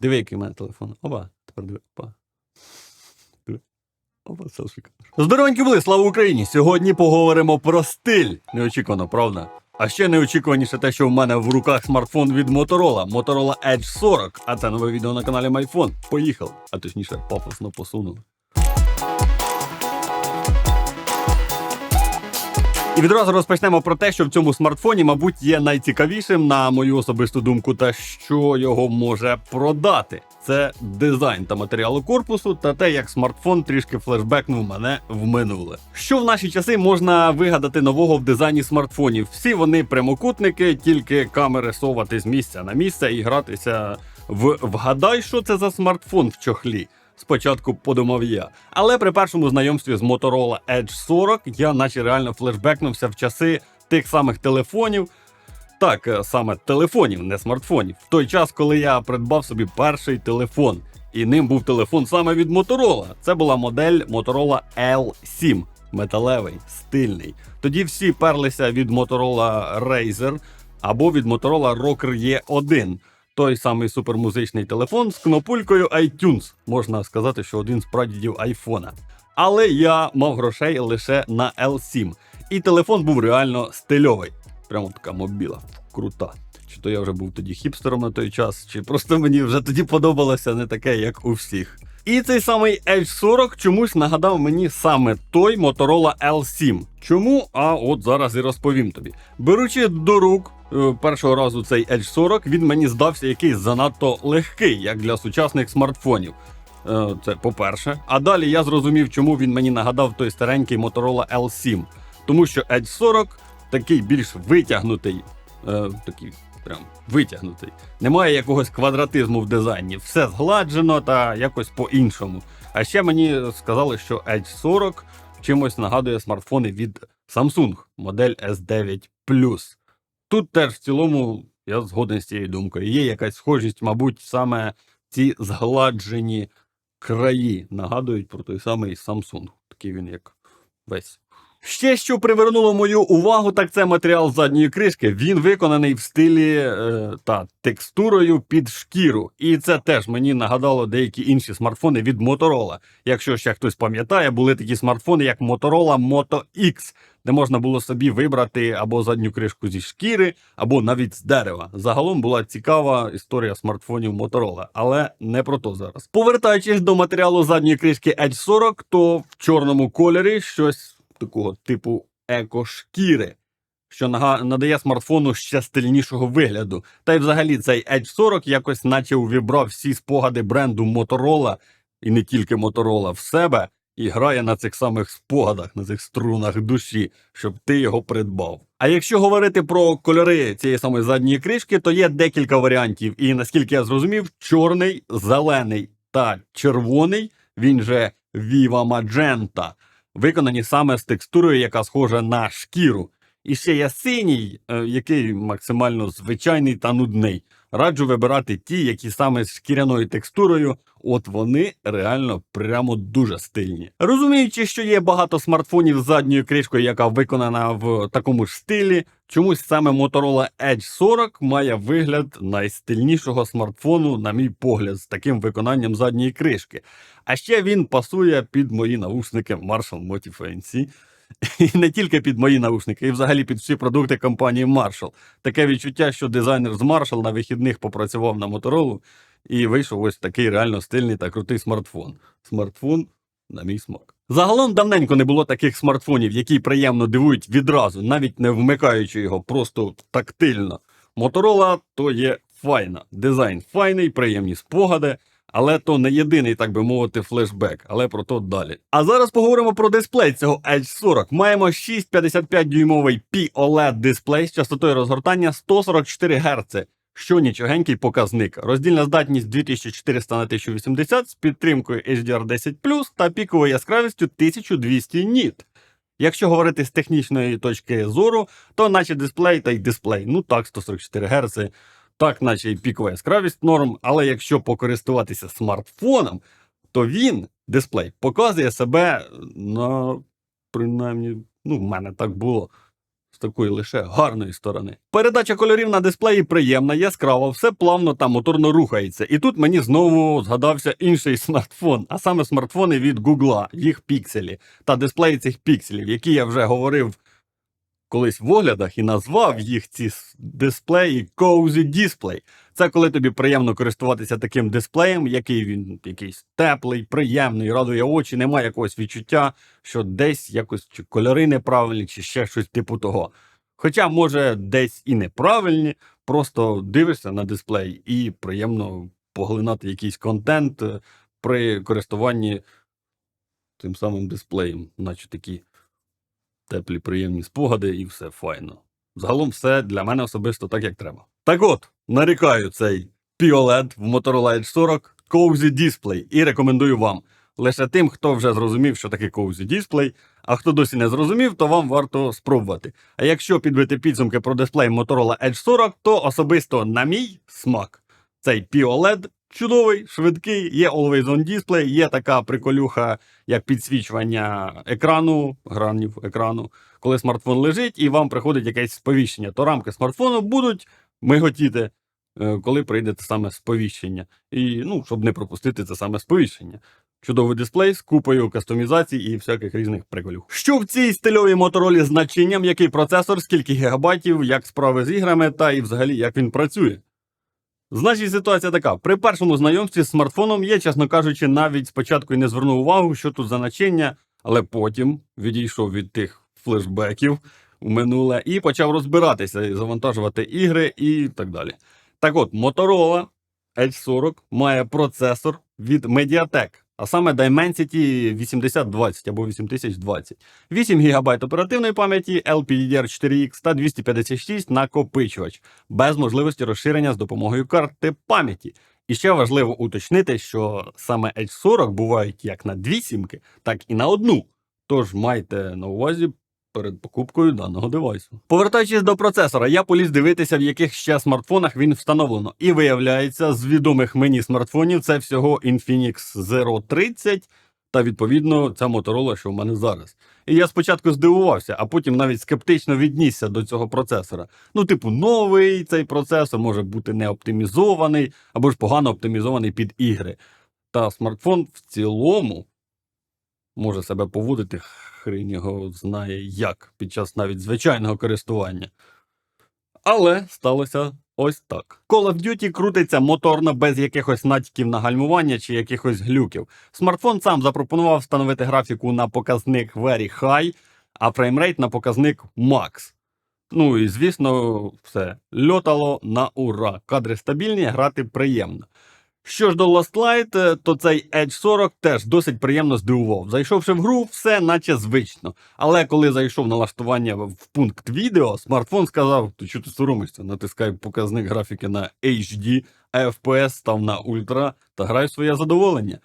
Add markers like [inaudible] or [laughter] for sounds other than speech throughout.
Диви, який в мене телефон. Опа, тепер диви. Опа. Здоровенькі були, слава Україні! Сьогодні поговоримо про стиль. Неочікувано, правда? А ще неочікуваніше те, що в мене в руках смартфон від Motorola, Motorola Edge 40, а це нове відео на каналі MyPhone. Поїхали. А точніше, пафосно посунули. І відразу розпочнемо про те, що в цьому смартфоні, мабуть, є найцікавішим, на мою особисту думку, та що його може продати. Це дизайн та матеріали корпусу, та те, як смартфон трішки флешбекнув мене в минуле. Що в наші часи можна вигадати нового в дизайні смартфонів? Всі вони прямокутники, тільки камери совати з місця на місце і гратися в вгадай, що це за смартфон в чохлі. Спочатку подумав я. Але при першому знайомстві з Motorola Edge 40 я наче реально флешбекнувся в часи тих самих телефонів. Так, е, саме телефонів, не смартфонів. В той час, коли я придбав собі перший телефон. І ним був телефон саме від Motorola. Це була модель Motorola L7. Металевий, стильний. Тоді всі перлися від Motorola Razer або від Motorola Rocker E1 той самий супермузичний телефон з кнопулькою iTunes. Можна сказати, що один з прадідів айфона. Але я мав грошей лише на L7. І телефон був реально стильовий. Прямо така мобіла. Крута. Чи то я вже був тоді хіпстером на той час, чи просто мені вже тоді подобалося не таке, як у всіх. І цей самий Edge 40 чомусь нагадав мені саме той Motorola L7. Чому? А от зараз і розповім тобі. Беручи до рук першого разу цей Edge 40, він мені здався якийсь занадто легкий, як для сучасних смартфонів. Е, Це по-перше. А далі я зрозумів, чому він мені нагадав той старенький Motorola L7. Тому що Edge 40 такий більш витягнутий, е, такий прям витягнутий. Немає якогось квадратизму в дизайні. Все згладжено та якось по-іншому. А ще мені сказали, що Edge 40 чимось нагадує смартфони від Samsung, модель S9 Тут теж в цілому я згоден з цією думкою. Є якась схожість, мабуть, саме ці згладжені краї нагадують про той самий Samsung. Такий він як весь. Ще що привернуло мою увагу, так це матеріал задньої кришки. Він виконаний в стилі е, та текстурою під шкіру. І це теж мені нагадало деякі інші смартфони від Motorola. Якщо ще хтось пам'ятає, були такі смартфони, як Motorola Moto X, де можна було собі вибрати або задню кришку зі шкіри, або навіть з дерева. Загалом була цікава історія смартфонів Motorola, але не про то зараз. Повертаючись до матеріалу задньої кришки Edge 40, то в чорному кольорі щось такого типу еко-шкіри, що надає смартфону ще стильнішого вигляду. Та й взагалі цей Edge 40 якось наче увібрав всі спогади бренду Motorola, і не тільки Motorola, в себе, і грає на цих самих спогадах, на цих струнах душі, щоб ти його придбав. А якщо говорити про кольори цієї самої задньої кришки, то є декілька варіантів. І наскільки я зрозумів, чорний, зелений та червоний, він же Viva Magenta, виконані саме з текстурою, яка схожа на шкіру. І ще є синій, е, який максимально звичайний та нудний. Раджу вибирати ті, які саме з шкіряною текстурою, от вони реально прямо дуже стильні. Розуміючи, що є багато смартфонів з задньою кришкою, яка виконана в такому ж стилі, чомусь саме Motorola Edge 40 має вигляд найстильнішого смартфону, на мій погляд, з таким виконанням задньої кришки. А ще він пасує під мої наушники Marshall Motif ANC. [laughs] І не тільки під мої наушники, і взагалі під всі продукти компанії Marshall. Таке відчуття, що дизайнер з Marshall на вихідних попрацював на Motorola і вийшов ось такий реально стильний та крутий смартфон. Смартфон на мій смак. Загалом давненько не було таких смартфонів, які приємно дивують відразу, навіть не вмикаючи його, просто тактильно. Motorola то є файна. Дизайн файний, приємні спогади. Але то не єдиний, так би мовити, флешбек, але про то далі. А зараз поговоримо про дисплей цього Edge 40. Маємо 6,55 дюймовий POLED дисплей з частотою розгортання 144 Гц, що нічогенький показник. Роздільна здатність 2400 на 1080 з підтримкою HDR10 та піковою яскравістю 1200 ніт. Якщо говорити з технічної точки зору, то наче дисплей та й дисплей. Ну так, 144 Гц. Так, наче і пікова яскравість норм, але якщо покористуватися смартфоном, то він, дисплей, показує себе на принаймні, ну, в мене так було з такої лише гарної сторони. Передача кольорів на дисплеї приємна, яскрава, все плавно та моторно рухається. І тут мені знову згадався інший [laughs] смартфон, а саме смартфони від Гугла, їх пікселі та дисплеї цих пікселів, які я вже говорив колись в оглядах і назвав їх ці дисплеї Cozy Display. Це коли тобі приємно користуватися таким дисплеєм, який він якийсь теплий, приємний, радує очі, немає якогось відчуття, що десь якось чи кольори неправильні, чи ще щось типу того. Хоча, може, десь і неправильні, просто дивишся на дисплей і приємно поглинати якийсь контент е, при користуванні тим самим дисплеєм, наче такі теплі, приємні спогади, і все файно. Загалом все для мене особисто так, як треба. Так от, нарікаю цей POLED в Motorola Edge 40 Cozy Display і рекомендую вам. Лише тим, хто вже зрозумів, що таке Cozy Display, а хто досі не зрозумів, то вам варто спробувати. А якщо підбити підсумки про дисплей Motorola Edge 40, то особисто на мій смак цей POLED чудовий, швидкий, є Always On Display, є така приколюха, як підсвічування екрану, гранів екрану, коли смартфон лежить і вам приходить якесь сповіщення, то рамки смартфону будуть миготіти, е, коли прийде те саме сповіщення. І ну, щоб не пропустити це саме сповіщення. Чудовий дисплей з купою кастомізацій і всяких різних приколів. Що в цій стильовій моторолі з начинням, який процесор, скільки гігабайтів, як справи з іграми, та і взагалі як він працює. Значить, ситуація така: при першому знайомстві з смартфоном я, чесно кажучи, навіть спочатку і не звернув увагу, що тут за начиння, але потім відійшов від тих флешбеків у минуле і почав розбиратися і завантажувати ігри і так далі. Так от, Motorola Edge 40 має процесор від Mediatek, а саме Dimensity 8020 або 8020. 8 ГБ оперативної пам'яті, LPDDR4X та 256 накопичувач, без можливості розширення з допомогою карти пам'яті. І ще важливо уточнити, що саме Edge 40 бувають як на дві сімки, так і на одну. Тож майте на увазі перед покупкою даного девайсу. Повертаючись до процесора, я поліз дивитися, в яких ще смартфонах він встановлено. І виявляється, з відомих мені смартфонів це всього Infinix Zero 30 та відповідно ця Motorola, що в мене зараз. І я спочатку здивувався, а потім навіть скептично віднісся до цього процесора. Ну, типу, новий цей процесор може бути не оптимізований або ж погано оптимізований під ігри. Та смартфон в цілому може себе поводити, хрін його знає як під час навіть звичайного користування. Але сталося ось так. Call of Duty крутиться моторно без якихось натяків на гальмування чи якихось глюків. Смартфон сам запропонував встановити графіку на показник Very High, а фреймрейт на показник Max. Ну і звісно, все льотало на ура. Кадри стабільні, грати приємно. Що ж до Lost Light, е, то цей Edge 40 теж досить приємно здивував. Зайшовши в гру, все наче звично. Але коли зайшов налаштування в пункт відео, смартфон сказав: ти що ти соромишся? Натискай показник графіки на HD, а FPS став на ультра та грай в своє задоволення.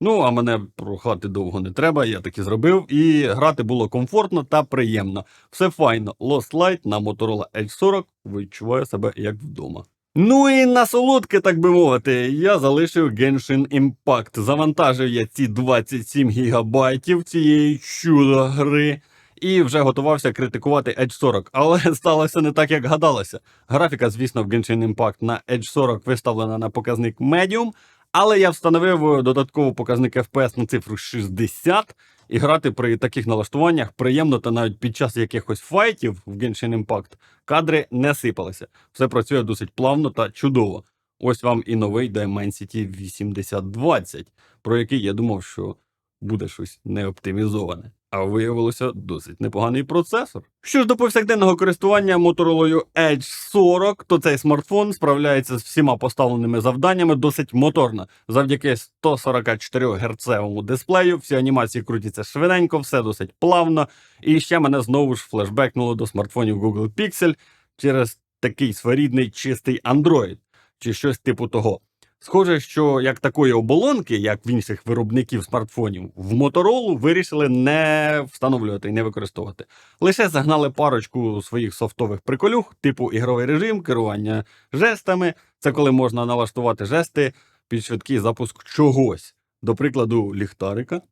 Ну, а мене прохати довго не треба, я так і зробив, і грати було комфортно та приємно. Все файно. Lost Light на Motorola Edge 40 відчуваю себе як вдома. Ну і на солодке, так би мовити, я залишив Genshin Impact. Завантажив я ці 27 гігабайтів цієї чудо гри. І вже готувався критикувати Edge 40, але [laughs] сталося не так, як гадалося. Графіка, звісно, в Genshin Impact на Edge 40 виставлена на показник Medium, але я встановив додатково показник FPS на цифру 60, і грати при таких налаштуваннях приємно та навіть під час якихось файтів в Genshin Impact кадри не сипалися. Все працює досить плавно та чудово. Ось вам і новий Dimensity 8020, про який я думав, що буде щось неоптимізоване. А виявилося досить непоганий процесор. Що ж до повсякденного користування Motorola Edge 40, то цей смартфон справляється з всіма поставленими завданнями досить моторно. Завдяки 144 герцевому дисплею, всі анімації крутяться швиденько, все досить плавно. І ще мене знову ж флешбекнуло до смартфонів Google Pixel через такий своєрідний чистий Android чи щось типу того. Схоже, що як такої оболонки, як в інших виробників смартфонів, в Motorola вирішили не встановлювати і не використовувати. Лише загнали парочку своїх софтових приколюх, типу ігровий режим, керування жестами. Це коли можна налаштувати жести під швидкий запуск чогось. До прикладу, ліхтарика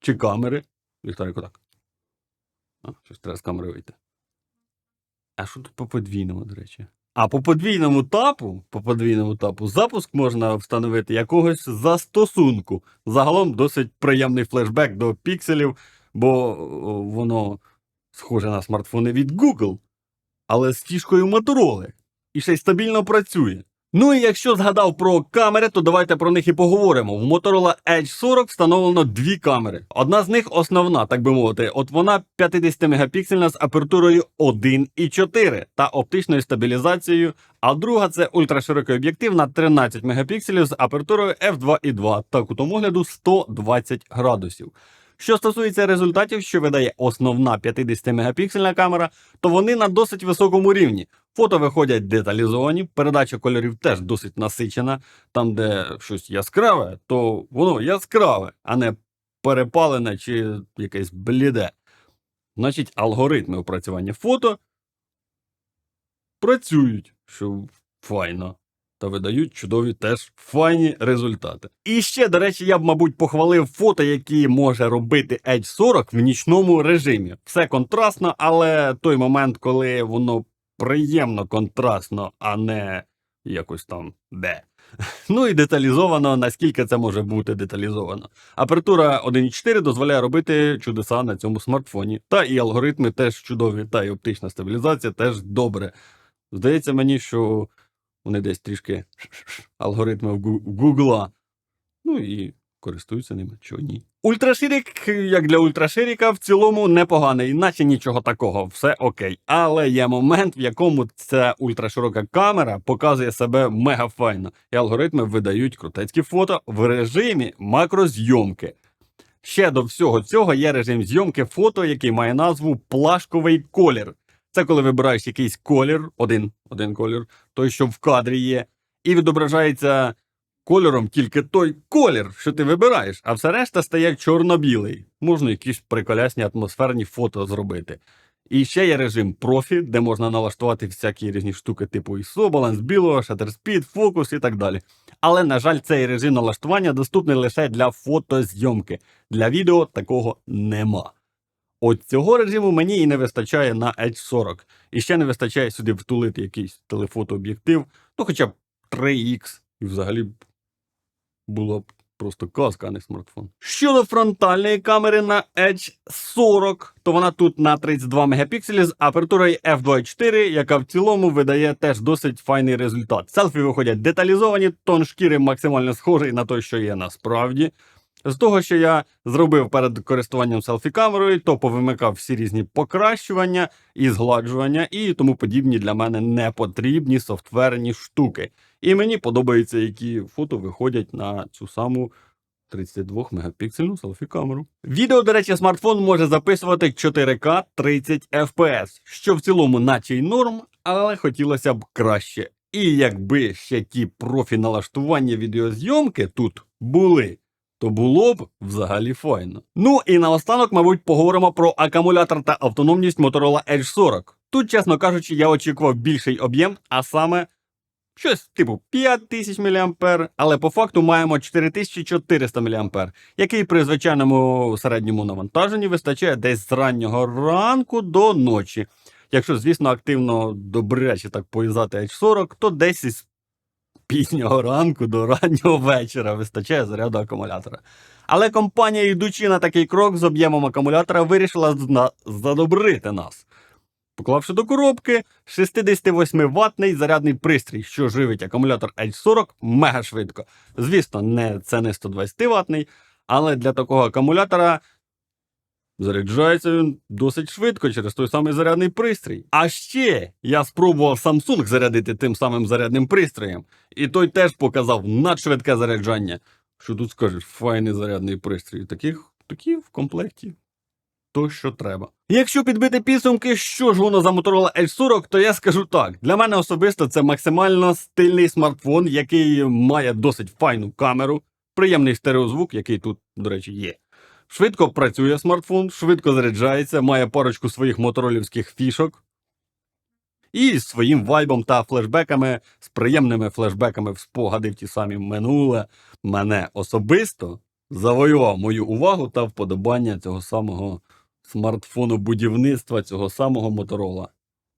чи камери. Ліхтарику так. А, щось треба з камери вийти. А що тут по подвійному, до речі? А по подвійному тапу, по подвійному тапу, запуск можна встановити якогось застосунку. Загалом досить приємний флешбек до пікселів, бо воно схоже на смартфони від Google, але з фішкою Motorola. І ще й стабільно працює. Ну і якщо згадав про камери, то давайте про них і поговоримо. В Motorola Edge 40 встановлено дві камери. Одна з них основна, так би мовити. От вона 50 мегапіксельна з апертурою 1,4 та оптичною стабілізацією. А друга це ультраширокий об'єктив на 13 мегапікселів з апертурою f2.2 та кутом огляду 120 градусів. Що стосується результатів, що видає основна 50 мегапіксельна камера, то вони на досить високому рівні. Фото виходять деталізовані, передача кольорів теж досить насичена. Там, де щось яскраве, то воно яскраве, а не перепалене чи якесь бліде. Значить, алгоритми опрацювання фото працюють, що файно. Та видають чудові теж файні результати. І ще, до речі, я б, мабуть, похвалив фото, які може робити Edge 40 в нічному режимі. Все контрастно, але той момент, коли воно приємно контрастно, а не якось там де. [laughs] Ну і деталізовано, наскільки це може бути деталізовано. Апертура 1.4 дозволяє робити чудеса на цьому смартфоні. Та і алгоритми теж чудові, та і оптична стабілізація теж добре. Здається мені, що вони десь трішки алгоритми в Гугла. Ну і користуються ними, чого ні. Ультраширік, як для ультраширіка, в цілому непоганий, наче нічого такого, все окей. Але є момент, в якому ця ультраширока камера показує себе мега файно, і алгоритми видають крутецькі фото в режимі макрозйомки. Ще до всього цього є режим зйомки фото, який має назву плашковий колір. Це коли вибираєш якийсь колір, один, один колір, той, що в кадрі є, і відображається кольором тільки той колір, що ти вибираєш, а все решта стає чорно-білий. Можна якісь приколясні атмосферні фото зробити. І ще є режим профі, де можна налаштувати всякі різні штуки, типу ISO, баланс білого, speed, фокус і так далі. Але, на жаль, цей режим налаштування доступний лише для фотозйомки. Для відео такого нема. От цього режиму мені і не вистачає на Edge 40. І ще не вистачає сюди втулити якийсь телефотооб'єктив, ну хоча б 3X, і взагалі б було б просто казка, а не смартфон. Щодо фронтальної камери на Edge 40, то вона тут на 32 мегапікселі з апертурою f2.4, яка в цілому видає теж досить файний результат. Селфі виходять деталізовані, тон шкіри максимально схожий на той, що є насправді. З того, що я зробив перед користуванням селфі-камерою, то повимикав всі різні покращування і згладжування, і тому подібні для мене не потрібні софтверні штуки. І мені подобається, які фото виходять на цю саму 32 мегапіксельну селфі-камеру. Відео, до речі, смартфон може записувати 4К 30 FPS, що в цілому наче й норм, але хотілося б краще. І якби ще ті профі налаштування відеозйомки тут були то було б взагалі файно. Ну і наостанок, мабуть, поговоримо про акумулятор та автономність Motorola Edge 40. Тут, чесно кажучи, я очікував більший об'єм, а саме щось типу 5000 мА, але по факту маємо 4400 мА, який при звичайному середньому навантаженні вистачає десь з раннього ранку до ночі. Якщо, звісно, активно добряче так поїздати Edge 40, то десь із пізнього ранку до раннього вечора вистачає заряду акумулятора. Але компанія, йдучи на такий крок з об'ємом акумулятора, вирішила задобрити нас. Поклавши до коробки 68-ваттний зарядний пристрій, що живить акумулятор Edge 40 мега швидко. Звісно, не, це не 120-ваттний, але для такого акумулятора Заряджається він досить швидко через той самий зарядний пристрій. А ще я спробував Samsung зарядити тим самим зарядним пристроєм, і той теж показав надшвидке заряджання. Що тут скажеш, файний зарядний пристрій. Таких такі в комплекті. То, що треба. Якщо підбити підсумки, що ж воно за Motorola Edge 40, то я скажу так: для мене особисто це максимально стильний смартфон, який має досить файну камеру, приємний стереозвук, який тут, до речі, є. Швидко працює смартфон, швидко заряджається, має парочку своїх моторолівських фішок. І з своїм вайбом та флешбеками, з приємними флешбеками в спогади в ті самі минуле, мене особисто завоював мою увагу та вподобання цього самого смартфону будівництва, цього самого Моторола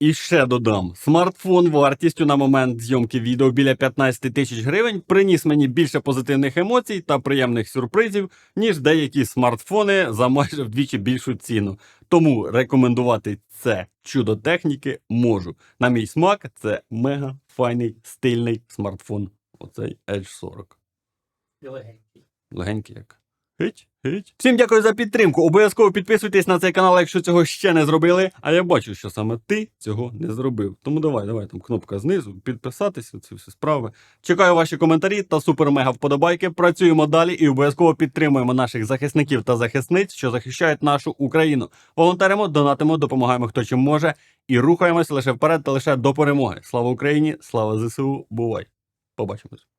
І ще додам: смартфон вартістю на момент зйомки відео біля 15 тисяч гривень приніс мені більше позитивних емоцій та приємних сюрпризів, ніж деякі смартфони за майже вдвічі більшу ціну. Тому рекомендувати це чудо техніки можу. На мій смак, це мега файний стильний смартфон. Оцей Edge 40. І легенький. Легенький як. Гить, гить. Всім дякую за підтримку. Обов'язково підписуйтесь на цей канал, якщо цього ще не зробили. А я бачу, що саме ти цього не зробив. Тому давай, давай, там кнопка знизу, підписатися, ці всі справи. Чекаю ваші коментарі та супер-мега вподобайки. Працюємо далі і обов'язково підтримуємо наших захисників та захисниць, що захищають нашу Україну. Волонтеримо, донатимо, допомагаємо хто чим може і рухаємось лише вперед та лише до перемоги. Слава Україні! Слава ЗСУ! Бувай! Побачимось!